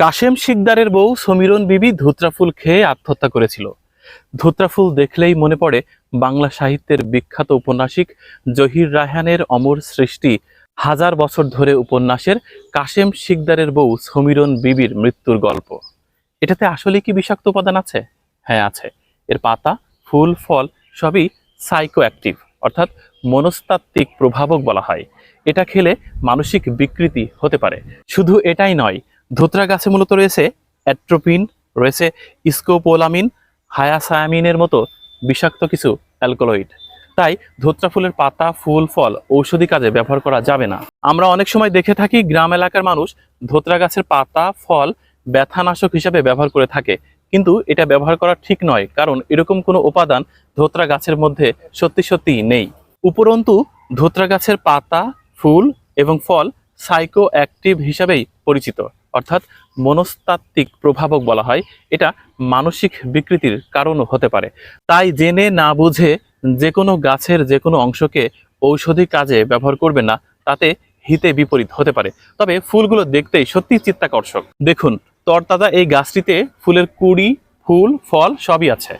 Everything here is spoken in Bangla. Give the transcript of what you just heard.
কাশেম শিকদারের বউ সমীরণ বিবি ধুত্রা ফুল খেয়ে আত্মহত্যা করেছিল। ধুত্রা ফুল দেখলেই মনে পড়ে বাংলা সাহিত্যের বিখ্যাত উপন্যাসিক জহির রায়হানের অমর সৃষ্টি, হাজার বছর ধরে উপন্যাসের কাশেম শিকদারের বউ সমীরণ বিবির মৃত্যুর গল্প। এটাতে আসলে কি বিষাক্ত উপাদান আছে? হ্যাঁ আছে। এর পাতা, ফুল, ফল সবই সাইকো অ্যাক্টিভ অর্থাৎ মনস্তাত্ত্বিক প্রভাবক বলা হয়। এটা খেলে মানসিক বিকৃতি হতে পারে। শুধু এটাই নয় ধুতরা গাছে মূলত রয়েছে অ্যাট্রোপিন, রয়েছে স্কোপোলামিন, হায়াসায়ামিনের মতো বিষাক্ত কিছু অ্যালকোলয়েড। তাই ধুত্রা ফুলের পাতা, ফুল, ফল ঔষধি কাজে ব্যবহার করা যাবে না। আমরা অনেক সময় দেখে থাকি গ্রাম এলাকার মানুষ ধোত্রা গাছের পাতা, ফল ব্যথানাশক হিসাবে ব্যবহার করে থাকে। কিন্তু এটা ব্যবহার করা ঠিক নয়, কারণ এরকম কোনো উপাদান ধোত্রা গাছের মধ্যে সত্যি সত্যিই নেই। উপরন্তু, ধোত্রা গাছের পাতা, ফুল এবং ফল সাইকো অ্যাক্টিভ হিসাবেই পরিচিত। অর্থাৎ মনস্তাত্ত্বিক প্রভাবক বলা হয়, এটা মানসিক বিকৃতির কারণও হতে পারে। তাই জেনে না বুঝে যে কোনো গাছের যে কোনো অংশকে ঔষধি কাজে ব্যবহার করবে না, তাতে হিতে বিপরীত হতে পারে। তবে ফুলগুলো দেখতেই সত্যি চিত্তাকর্ষক। দেখুন, তরতাজা এই গাছটিতে ফুলের কুড়ি, ফুল, ফল সবই আছে।